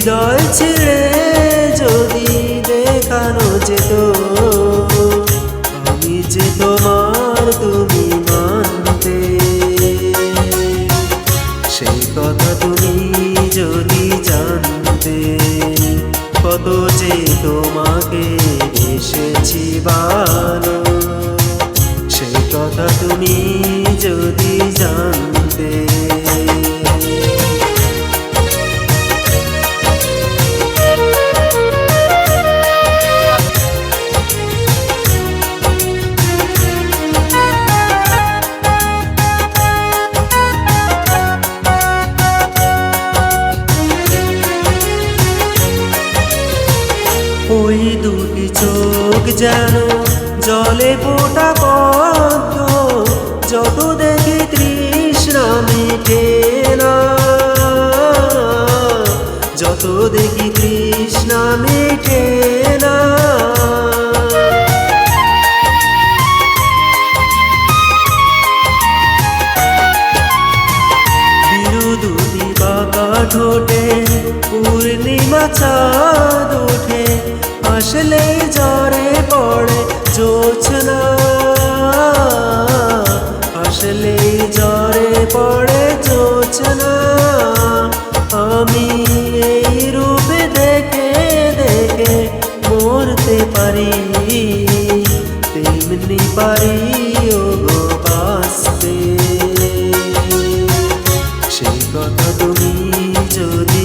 হৃদয় ছেড়ে যদি দেখানো যেত, আমি যে তোমার তুমি মানতে। সেই কথা তুমি যদি জানতে, কত যে তোমাকে এসেছি ভালো ওই দুটি চোখ যেন জলে ফোটা পদ্ম যত দেখি তৃষ্ণা মিটে না। যত দেখি তৃষ্ণা মিটে না। ঠোঁটে পূর্ণিমা চাঁদ ওঠে। আসলে জ্বরে পড়ে জোছনা আসলে জ্বরে পড়ে জোছনা আমি এই রূপে দেখে দেখে মরতে পারি। তেমনি পারি ও কথা তুমি যদি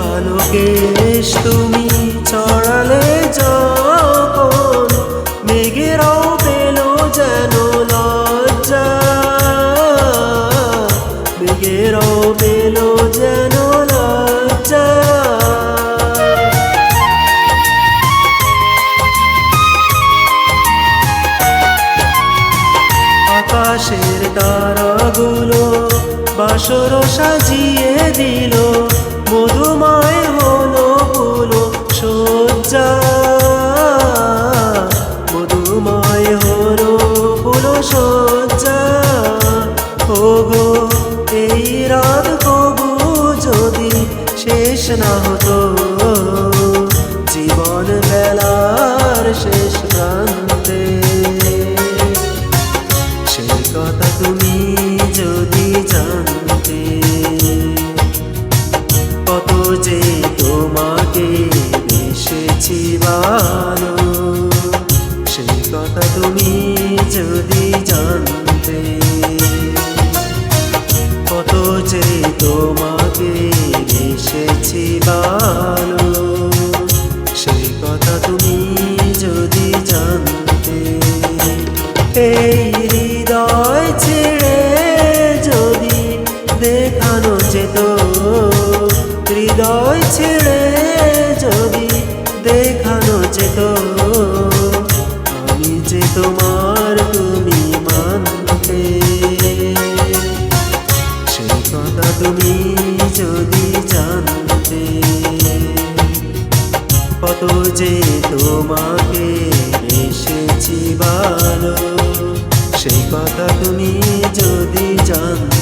ওই কালো কেশ তুমি ছড়ালে যখন মেঘেরাও পেল যেন লজ্জা। মেঘেরাও পেল যেন লজ্জা। আকাশের তারাগুলো বাসর সাজিয়ে দিল। মধুময় হলো জানতে। কত যে তোমাকে এসেছি ভালো সেই কথা তুমি যদি জানতে, এই হৃদয় ছেড়ে যদি দেখানো যেত, হৃদয় ছেড়ে সেই কথা তুমি যদি জানতে, কত যে তোমাকে এসেছি ভালো সেই কথা তুমি যদি জানতে